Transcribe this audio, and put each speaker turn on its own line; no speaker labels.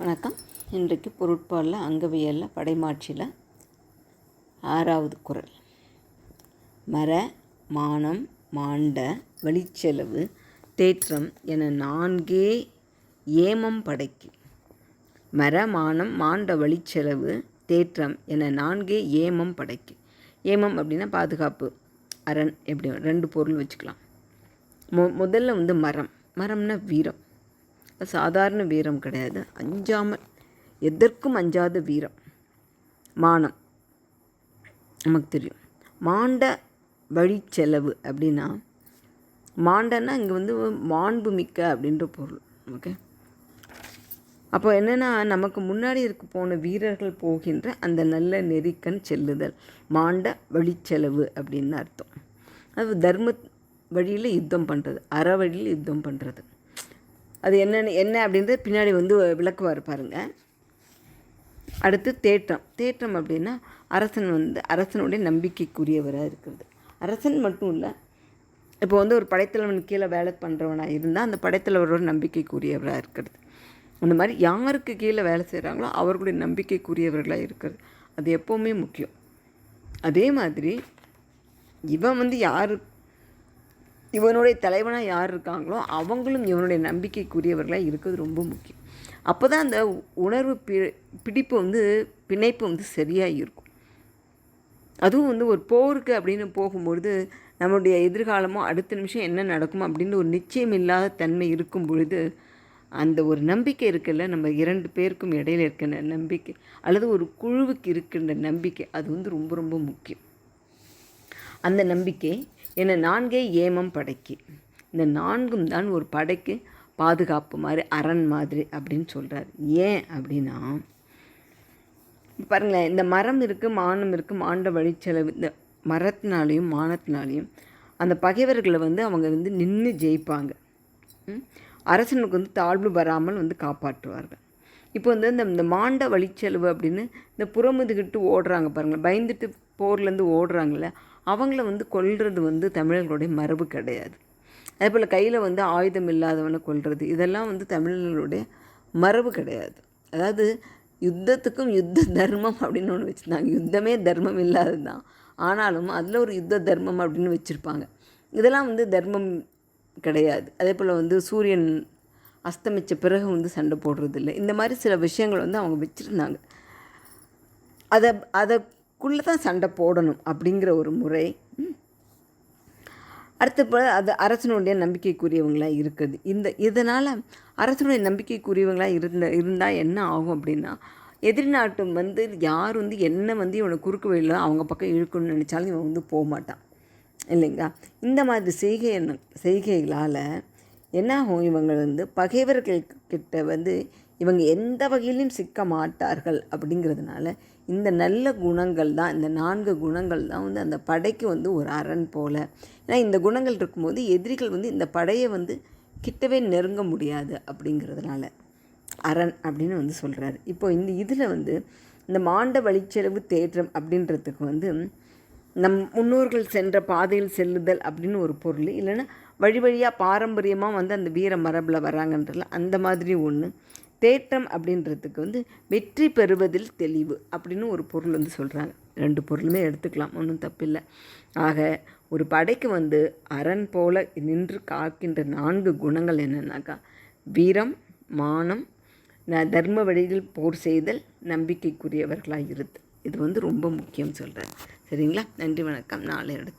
வணக்கம். இன்றைக்கு பொருட்பாலில் அங்கவியலில் படைமாட்சியில் ஆறாவது குரல். மர மானம் மாண்ட வழிச்செலவு தேற்றம் என நான்கே ஏமம் படைக்கு. மர மானம் மாண்ட வழிச்செலவு தேற்றம் என நான்கே ஏமம் படைக்கு. ஏமம் அப்படின்னா பாதுகாப்பு அரண் எப்படி ரெண்டு பொருள் வச்சுக்கலாம். மொ முதல்ல வந்து மரம். மரம்னா வீரம். சாதாரண வீரம் கிடையாது. அஞ்சாமல் எதற்கும் அஞ்சாத வீரம். மானம். நமக்கு தெரியும். மாண்ட வழி செலவு அப்படின்னா மாண்டன்னா இங்கே வந்து மாண்பு மிக்க அப்படின்ற பொருள். ஓகே அப்போ என்னென்னா நமக்கு முன்னாடி இருக்க போன வீரர்கள் போகின்ற அந்த நல்ல நெறிக்கண் செல்லுதல். மாண்ட வழிச்செலவு அப்படின்னு அர்த்தம். அது தர்ம வழியில் யுத்தம் பண்ணுறது அற வழியில் யுத்தம் பண்ணுறது அது என்னென்னு என்ன அப்படின்றது பின்னாடி வந்து விளக்குவார் பாருங்கள் அடுத்து தேற்றம். தேற்றம் அப்படின்னா அரசன் வந்து அரசனுடைய நம்பிக்கைக்குரியவராக இருக்கிறது. அரசன் மட்டும் இல்லை இப்போ வந்து ஒரு படைத்தலைவன் கீழே வேலை பண்ணுறவனாக இருந்தால் அந்த படைத்தலைவரோட நம்பிக்கைக்குரியவராக இருக்கிறது. அந்த மாதிரி யாருக்கு கீழே வேலை செய்கிறாங்களோ அவர்களுடைய நம்பிக்கைக்குரியவர்களாக இருக்கிறது. அது எப்போவுமே முக்கியம். அதே மாதிரி இவன் வந்து யாருக்கு இவனுடைய தலைவனாக யார் இருக்காங்களோ அவங்களும் இவனுடைய நம்பிக்கைக்குரியவர்களாக இருக்கிறது ரொம்ப முக்கியம். அப்போ தான் அந்த உணர்வு பி பிடிப்பு வந்து பிணைப்பு வந்து சரியாக இருக்கும். அதுவும் வந்து ஒரு போருக்கு அப்படின்னு போகும்பொழுது நம்மளுடைய எதிர்காலமோ அடுத்த நிமிஷம் என்ன நடக்கும் அப்படின்னு ஒரு நிச்சயம் இல்லாத தன்மை இருக்கும் பொழுது அந்த ஒரு நம்பிக்கை இருக்குல்ல நம்ம இரண்டு பேருக்கும் இடையில இருக்கின்ற நம்பிக்கை அல்லது ஒரு குழுவுக்கு இருக்கின்ற நம்பிக்கை அது வந்து ரொம்ப ரொம்ப முக்கியம். அந்த நம்பிக்கை என நான்கே ஏமம் படைக்கு. இந்த நான்கும் தான் ஒரு படைக்கு பாதுகாப்பு மாதிரி அரண் மாதிரி அப்படின்னு சொல்கிறார் ஏன் அப்படின்னா பாருங்களேன் இந்த மரம் இருக்குது மானம் இருக்குது மாண்ட வழிச்செலவு இந்த மரத்தினாலையும் மானத்தினாலையும் அந்த பகைவர்களை வந்து அவங்க வந்து நின்று ஜெயிப்பாங்க. அரசனுக்கு வந்து தாழ்வு வராமல் வந்து காப்பாற்றுவார்கள். இப்போ வந்து இந்த இந்த மாண்ட வழிச்செலவு அப்படின்னு இந்த புறமுதுகிட்டு ஓடுறாங்க பாருங்கள் பயந்துட்டு போர்லேருந்து ஓடுறாங்களே அவங்கள வந்து கொல்றது வந்து தமிழர்களுடைய மரபு கிடையாது. அதே போல் கையில் வந்து ஆயுதம் இல்லாதவனை கொல்றது இதெல்லாம் வந்து தமிழர்களுடைய மரபு கிடையாது. அதாவது யுத்தத்துக்கும் யுத்த தர்மம் அப்படின்னு ஒன்று வச்சுருந்தாங்க. யுத்தமே தர்மம் இல்லாதது தான் ஆனாலும் அதில் ஒரு யுத்த தர்மம் அப்படின்னு வச்சுருப்பாங்க. இதெல்லாம் வந்து தர்மம் கிடையாது. அதே போல் வந்து சூரியன் அஸ்தமித்த பிறகு வந்து சண்டை போடுறதில்ல. இந்த மாதிரி சில விஷயங்கள் வந்து அவங்க வச்சுருந்தாங்க. அதை அதற்குள்ளே தான் சண்டை போடணும் அப்படிங்கிற ஒரு முறை. அடுத்த அது அரசனுடைய நம்பிக்கைக்குரியவங்களாக இருக்குது. இந்த இதனால் அரசனுடைய நம்பிக்கைக்குரியவங்களாக இருந்த இருந்தால் என்ன ஆகும் அப்படின்னா எதிரி வந்து யார் வந்து என்ன வந்து இவனை குறுக்கு வழியில் அவங்க பக்கம் இழுக்கணும்னு நினச்சாலும் இவன் வந்து போக மாட்டான் இல்லைங்களா? இந்த மாதிரி செய்கை செய்கைகளால் என்னாகும்? இவங்க வந்து பகைவர்கள் கிட்ட வந்து இவங்க எந்த வகையிலையும் சிக்க மாட்டார்கள் அப்படிங்கிறதுனால இந்த நல்ல குணங்கள் தான் இந்த நான்கு குணங்கள் தான் வந்து அந்த படைக்கு வந்து ஒரு அரண் போல். ஏன்னா இந்த குணங்கள் இருக்கும்போது எதிரிகள் வந்து இந்த படையை வந்து கிட்டவே நெருங்க முடியாது அப்படிங்கிறதுனால. அரண் அப்படின்னு வந்து சொல்கிறாரு இப்போ இந்த இதில் வந்து இந்த மாண்ட வழிச்செலவு தேற்றம் அப்படின்றதுக்கு வந்து நம் முன்னோர்கள் சென்ற பாதையில் செல்லுதல் அப்படின்னு ஒரு பொருள். இல்லைன்னா வழி வழியாக பாரம்பரியமாக வந்து அந்த வீர மரபில் வராங்கன்றல அந்த மாதிரி ஒன்று தேற்றம் அப்படின்றதுக்கு வந்து வெற்றி பெறுவதில் தெளிவு அப்படின்னு ஒரு பொருள் வந்து சொல்கிறாங்க ரெண்டு பொருளுமே எடுத்துக்கலாம் ஒன்றும் தப்பில்லை. ஆக ஒரு படைக்கு வந்து அரண் போல நின்று காக்கின்ற நான்கு குணங்கள் என்னென்னாக்கா வீரம் மானம் தர்ம வழியில் போர் செய்தல் நம்பிக்கைக்குரியவர்களாக இருது இது வந்து ரொம்ப முக்கியம் சொல்கிறேன் சரிங்களா? நன்றி வணக்கம். நாளை எடுத்து